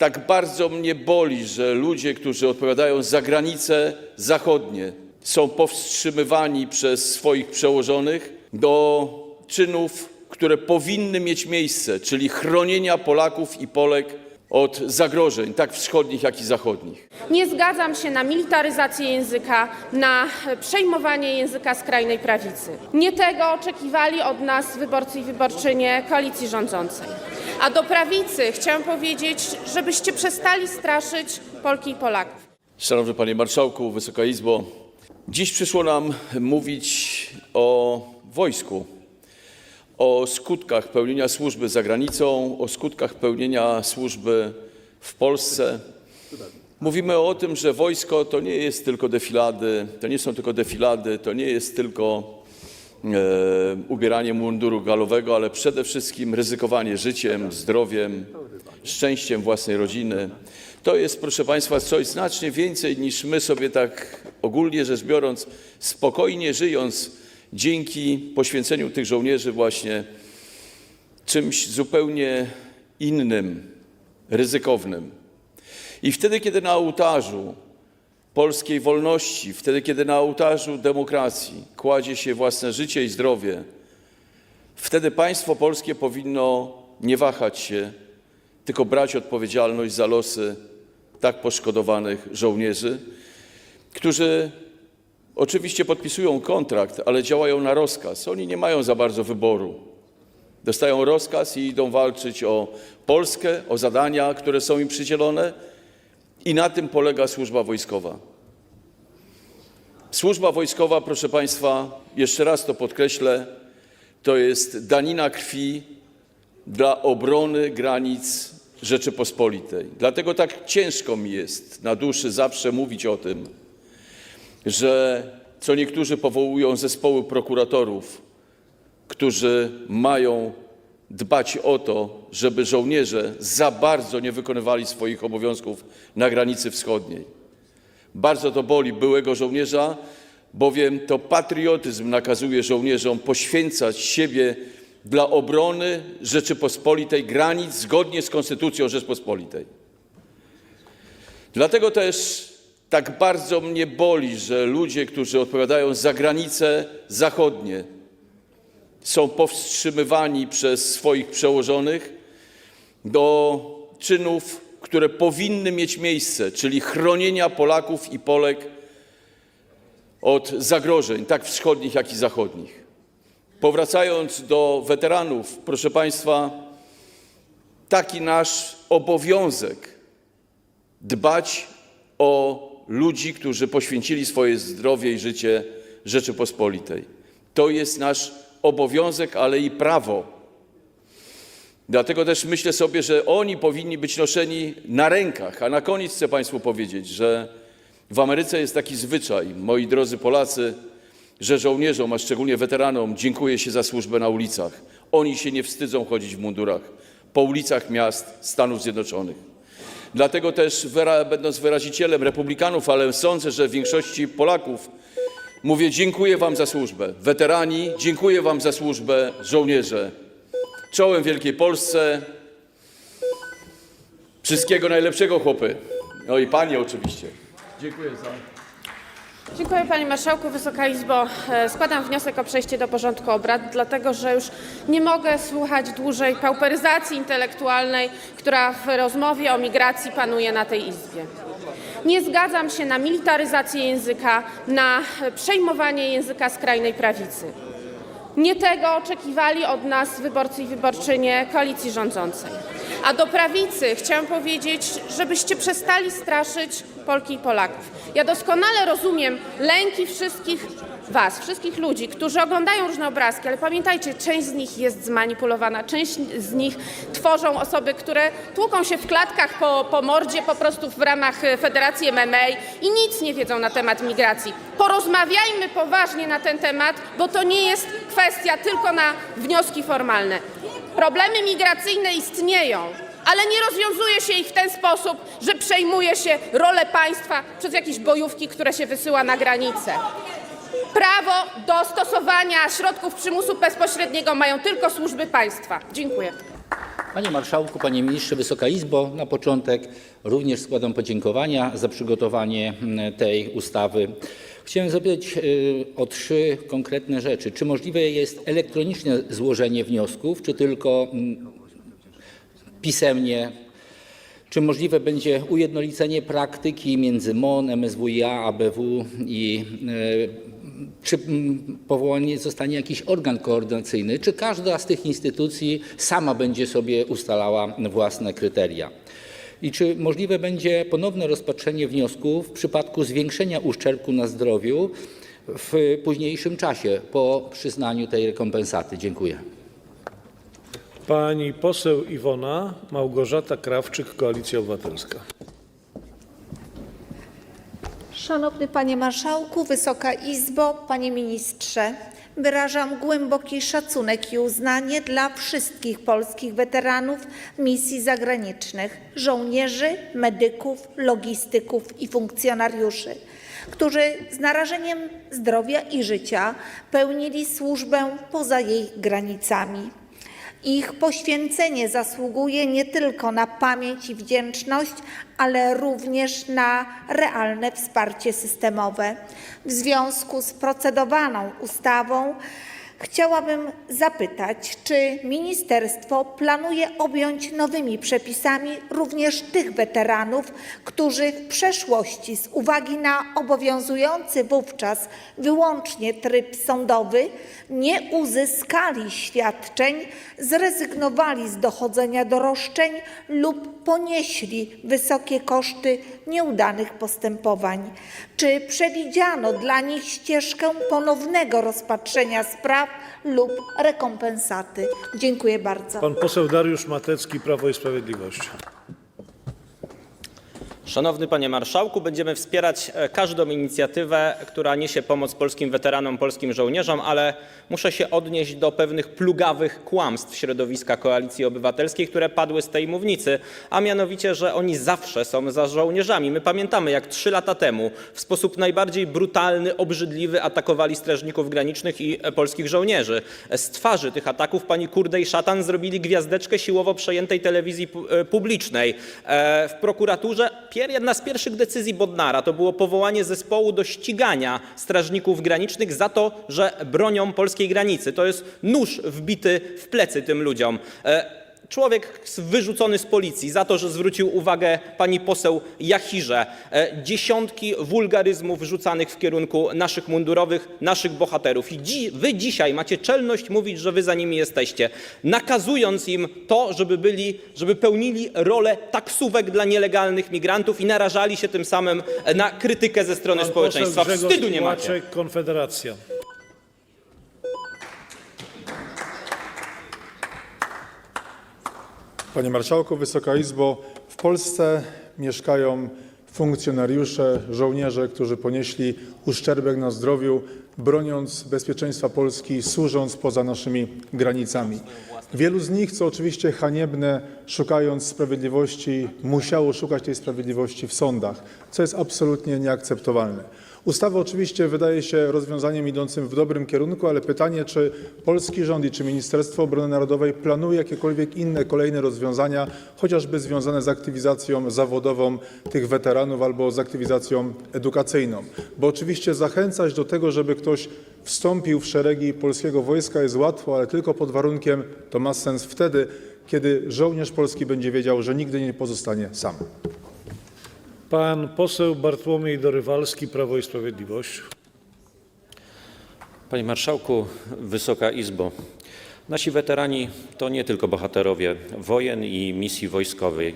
tak bardzo mnie boli, że ludzie, którzy odpowiadają za granice zachodnie, są powstrzymywani przez swoich przełożonych do czynów, które powinny mieć miejsce, czyli chronienia Polaków i Polek od zagrożeń, tak wschodnich, jak i zachodnich. Nie zgadzam się na militaryzację języka, na przejmowanie języka skrajnej prawicy. Nie tego oczekiwali od nas wyborcy i wyborczynie koalicji rządzącej. A do prawicy chciałam powiedzieć, żebyście przestali straszyć Polki i Polaków. Szanowny Panie Marszałku, Wysoka Izbo, dziś przyszło nam mówić o wojsku, o skutkach pełnienia służby za granicą, o skutkach pełnienia służby w Polsce. Mówimy o tym, że wojsko to nie jest tylko defilady, to nie są tylko defilady, to nie jest tylko ubieranie munduru galowego, ale przede wszystkim ryzykowanie życiem, zdrowiem, szczęściem własnej rodziny. To jest, proszę Państwa, coś znacznie więcej niż my sobie tak ogólnie rzecz biorąc, spokojnie żyjąc, dzięki poświęceniu tych żołnierzy właśnie czymś zupełnie innym, ryzykownym. I wtedy, kiedy na ołtarzu polskiej wolności, wtedy, kiedy na ołtarzu demokracji kładzie się własne życie i zdrowie, wtedy państwo polskie powinno nie wahać się, tylko brać odpowiedzialność za losy tak poszkodowanych żołnierzy, którzy oczywiście podpisują kontrakt, ale działają na rozkaz. Oni nie mają za bardzo wyboru. Dostają rozkaz i idą walczyć o Polskę, o zadania, które są im przydzielone, i na tym polega służba wojskowa. Służba wojskowa, proszę Państwa, jeszcze raz to podkreślę, to jest danina krwi dla obrony granic Rzeczypospolitej. Dlatego tak ciężko mi jest na duszy zawsze mówić o tym, że co niektórzy powołują zespoły prokuratorów, którzy mają dbać o to, żeby żołnierze za bardzo nie wykonywali swoich obowiązków na granicy wschodniej. Bardzo to boli byłego żołnierza, bowiem to patriotyzm nakazuje żołnierzom poświęcać siebie dla obrony Rzeczypospolitej granic zgodnie z Konstytucją Rzeczpospolitej. Dlatego też tak bardzo mnie boli, że ludzie, którzy odpowiadają za granice zachodnie, są powstrzymywani przez swoich przełożonych do czynów, które powinny mieć miejsce, czyli chronienia Polaków i Polek od zagrożeń, tak wschodnich, jak i zachodnich. Powracając do weteranów, proszę Państwa, taki nasz obowiązek dbać o ludzi, którzy poświęcili swoje zdrowie i życie Rzeczypospolitej. To jest nasz obowiązek, ale i prawo. Dlatego też myślę sobie, że oni powinni być noszeni na rękach. A na koniec chcę Państwu powiedzieć, że w Ameryce jest taki zwyczaj, moi drodzy Polacy, że żołnierzom, a szczególnie weteranom, dziękuję się za służbę na ulicach. Oni się nie wstydzą chodzić w mundurach po ulicach miast Stanów Zjednoczonych. Dlatego też, będąc wyrazicielem republikanów, ale sądzę, że większości Polaków, mówię dziękuję Wam za służbę. Weterani, dziękuję Wam za służbę, żołnierze. Czołem Wielkiej Polsce. Wszystkiego najlepszego, chłopy. No i Panie oczywiście. Dziękuję za... Dziękuję Panie Marszałku, Wysoka Izbo. E, Składam wniosek o przejście do porządku obrad, dlatego że już nie mogę słuchać dłużej pauperyzacji intelektualnej, która w rozmowie o migracji panuje na tej Izbie. Nie zgadzam się na militaryzację języka, na przejmowanie języka skrajnej prawicy. Nie tego oczekiwali od nas wyborcy i wyborczynie koalicji rządzącej. A do prawicy chciałam powiedzieć, żebyście przestali straszyć Polki i Polaków. Ja doskonale rozumiem lęki wszystkich Was, wszystkich ludzi, którzy oglądają różne obrazki, ale pamiętajcie, część z nich jest zmanipulowana, część z nich tworzą osoby, które tłuką się w klatkach po, po mordzie po prostu w ramach e, Federacji MMA i nic nie wiedzą na temat migracji. Porozmawiajmy poważnie na ten temat, bo to nie jest kwestia tylko na wnioski formalne. Problemy migracyjne istnieją, ale nie rozwiązuje się ich w ten sposób, że przejmuje się rolę państwa przez jakieś bojówki, które się wysyła na granicę. Prawo do stosowania środków przymusu bezpośredniego mają tylko służby państwa. Dziękuję. Panie Marszałku, Panie Ministrze, Wysoka Izbo, na początek również składam podziękowania za przygotowanie mm, tej ustawy. Chciałem zapytać y, o trzy konkretne rzeczy. Czy możliwe jest elektroniczne złożenie wniosków, czy tylko mm, pisemnie? Czy możliwe będzie ujednolicenie praktyki między MON, MSWiA, ABW i y, czy mm, powołany zostanie jakiś organ koordynacyjny, czy każda z tych instytucji sama będzie sobie ustalała własne kryteria? I czy możliwe będzie ponowne rozpatrzenie wniosków w przypadku zwiększenia uszczerbku na zdrowiu w późniejszym czasie po przyznaniu tej rekompensaty? Dziękuję. Pani poseł Iwona Małgorzata Krawczyk, Koalicja Obywatelska. Szanowny Panie Marszałku, Wysoka Izbo, Panie Ministrze, wyrażam głęboki szacunek i uznanie dla wszystkich polskich weteranów misji zagranicznych, żołnierzy, medyków, logistyków i funkcjonariuszy, którzy z narażeniem zdrowia i życia pełnili służbę poza jej granicami. Ich poświęcenie zasługuje nie tylko na pamięć i wdzięczność, ale również na realne wsparcie systemowe. W związku z procedowaną ustawą chciałabym zapytać, czy ministerstwo planuje objąć nowymi przepisami również tych weteranów, którzy w przeszłości z uwagi na obowiązujący wówczas wyłącznie tryb sądowy nie uzyskali świadczeń, zrezygnowali z dochodzenia do roszczeń lub ponieśli wysokie koszty nieudanych postępowań. Czy przewidziano dla nich ścieżkę ponownego rozpatrzenia spraw lub rekompensaty? Dziękuję bardzo. Pan poseł Dariusz Matecki, Prawo i Sprawiedliwość. Szanowny Panie Marszałku, będziemy wspierać e, każdą inicjatywę, która niesie pomoc polskim weteranom, polskim żołnierzom, ale muszę się odnieść do pewnych plugawych kłamstw środowiska Koalicji Obywatelskiej, które padły z tej mównicy, a mianowicie, że oni zawsze są za żołnierzami. My pamiętamy, jak trzy lata temu w sposób najbardziej brutalny, obrzydliwy atakowali strażników granicznych i e, polskich żołnierzy. Z twarzy tych ataków pani Kurde i Szatan zrobili gwiazdeczkę siłowo przejętej telewizji e, publicznej. W prokuraturze jedna z pierwszych decyzji Bodnara to było powołanie zespołu do ścigania strażników granicznych za to, że bronią polskiej granicy. To jest nóż wbity w plecy tym ludziom. E, Człowiek wyrzucony z policji za to, że zwrócił uwagę pani poseł Jachirze. E, Dziesiątki wulgaryzmów rzucanych w kierunku naszych mundurowych, naszych bohaterów. I dzi- wy dzisiaj macie czelność mówić, że wy za nimi jesteście, nakazując im to, żeby byli, żeby pełnili rolę taksówek dla nielegalnych migrantów i narażali się tym samym na krytykę ze strony społeczeństwa. Wstydu nie macie. Konfederacja. Panie Marszałku, Wysoka Izbo, w Polsce mieszkają funkcjonariusze, żołnierze, którzy ponieśli uszczerbek na zdrowiu, broniąc bezpieczeństwa Polski, służąc poza naszymi granicami. Wielu z nich, co oczywiście haniebne, szukając sprawiedliwości, musiało szukać tej sprawiedliwości w sądach, co jest absolutnie nieakceptowalne. Ustawa oczywiście wydaje się rozwiązaniem idącym w dobrym kierunku, ale pytanie, czy polski rząd i czy Ministerstwo Obrony Narodowej planuje jakiekolwiek inne kolejne rozwiązania, chociażby związane z aktywizacją zawodową tych weteranów albo z aktywizacją edukacyjną. Bo oczywiście zachęcać do tego, żeby ktoś wstąpił w szeregi polskiego wojska jest łatwo, ale tylko pod warunkiem to ma sens wtedy, kiedy żołnierz polski będzie wiedział, że nigdy nie pozostanie sam. Pan poseł Bartłomiej Dorywalski, Prawo i Sprawiedliwość. Panie Marszałku, Wysoka Izbo. Nasi weterani to nie tylko bohaterowie wojen i misji wojskowej.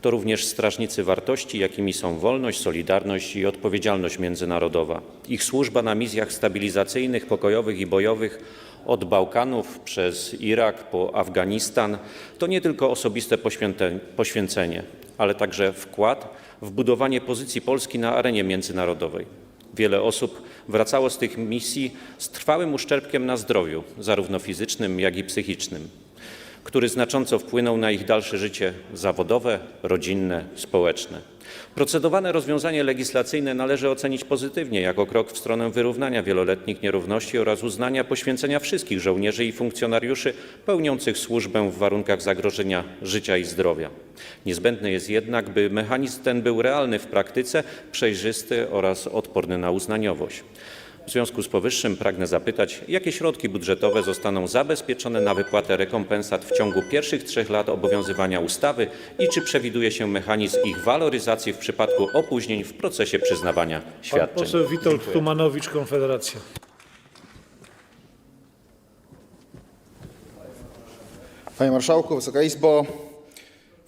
To również strażnicy wartości, jakimi są wolność, solidarność i odpowiedzialność międzynarodowa. Ich służba na misjach stabilizacyjnych, pokojowych i bojowych od Bałkanów przez Irak po Afganistan to nie tylko osobiste poświęcenie, ale także wkład w budowanie pozycji Polski na arenie międzynarodowej. Wiele osób wracało z tych misji z trwałym uszczerbkiem na zdrowiu, zarówno fizycznym, jak i psychicznym, który znacząco wpłynął na ich dalsze życie zawodowe, rodzinne, społeczne. Procedowane rozwiązanie legislacyjne należy ocenić pozytywnie jako krok w stronę wyrównania wieloletnich nierówności oraz uznania poświęcenia wszystkich żołnierzy i funkcjonariuszy pełniących służbę w warunkach zagrożenia życia i zdrowia. Niezbędne jest jednak, by mechanizm ten był realny w praktyce, przejrzysty oraz odporny na uznaniowość. W związku z powyższym pragnę zapytać, jakie środki budżetowe zostaną zabezpieczone na wypłatę rekompensat w ciągu pierwszych trzech lat obowiązywania ustawy i czy przewiduje się mechanizm ich waloryzacji w przypadku opóźnień w procesie przyznawania Pan świadczeń. poseł Witold Tumanowicz, Konfederacja. Panie Marszałku, Wysoka Izbo,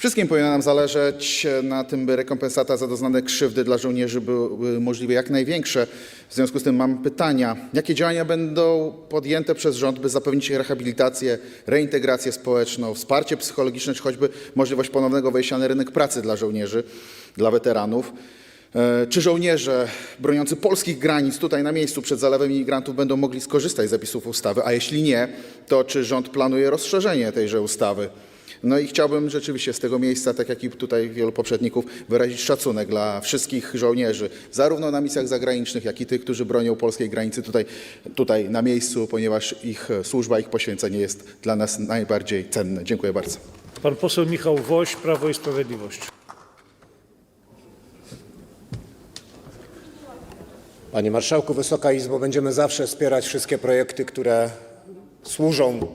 wszystkim powinno nam zależeć na tym, by rekompensata za doznane krzywdy dla żołnierzy były możliwie jak największe. W związku z tym mam pytania. Jakie działania będą podjęte przez rząd, by zapewnić rehabilitację, reintegrację społeczną, wsparcie psychologiczne, czy choćby możliwość ponownego wejścia na rynek pracy dla żołnierzy, dla weteranów? E, Czy żołnierze broniący polskich granic tutaj na miejscu przed zalewem imigrantów będą mogli skorzystać z zapisów ustawy? A jeśli nie, to czy rząd planuje rozszerzenie tejże ustawy? No i chciałbym rzeczywiście z tego miejsca, tak jak i tutaj wielu poprzedników, wyrazić szacunek dla wszystkich żołnierzy, zarówno na misjach zagranicznych, jak i tych, którzy bronią polskiej granicy tutaj, tutaj na miejscu, ponieważ ich służba, ich poświęcenie jest dla nas najbardziej cenne. Dziękuję bardzo. Pan poseł Michał Woś, Prawo i Sprawiedliwość. Panie Marszałku, Wysoka Izbo, będziemy zawsze wspierać wszystkie projekty, które służą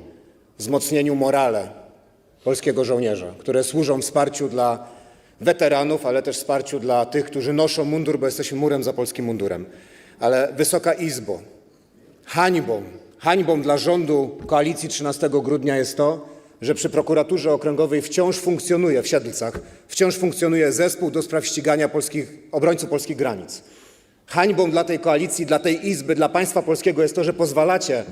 wzmocnieniu morale polskiego żołnierza, które służą wsparciu dla weteranów, ale też wsparciu dla tych, którzy noszą mundur, bo jesteśmy murem za polskim mundurem. Ale Wysoka Izbo, hańbą, hańbą dla rządu koalicji 13 grudnia jest to, że przy prokuraturze okręgowej wciąż funkcjonuje w Siedlcach, wciąż funkcjonuje zespół do spraw ścigania polskich, obrońców polskich granic. Hańbą dla tej koalicji, dla tej Izby, dla państwa polskiego jest to, że pozwalacie,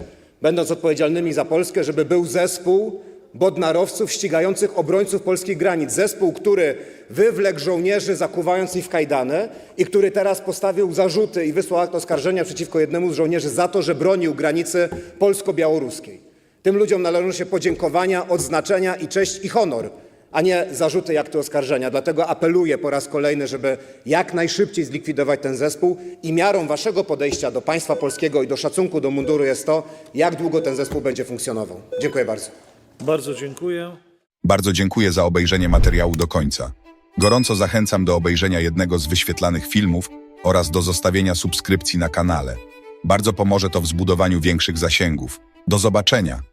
będąc odpowiedzialnymi za Polskę, żeby był zespół bodnarowców ścigających obrońców polskich granic. Zespół, który wywlekł żołnierzy, zakuwając ich w kajdany i który teraz postawił zarzuty i wysłał akt oskarżenia przeciwko jednemu z żołnierzy za to, że bronił granicy polsko-białoruskiej. Tym ludziom należą się podziękowania, odznaczenia i cześć i honor, a nie zarzuty i akty oskarżenia. Dlatego apeluję po raz kolejny, żeby jak najszybciej zlikwidować ten zespół i miarą waszego podejścia do państwa polskiego i do szacunku do munduru jest to, jak długo ten zespół będzie funkcjonował. Dziękuję bardzo. Bardzo dziękuję. Bardzo dziękuję za obejrzenie materiału do końca. Gorąco zachęcam do obejrzenia jednego z wyświetlanych filmów oraz do zostawienia subskrypcji na kanale. Bardzo pomoże to w zbudowaniu większych zasięgów. Do zobaczenia!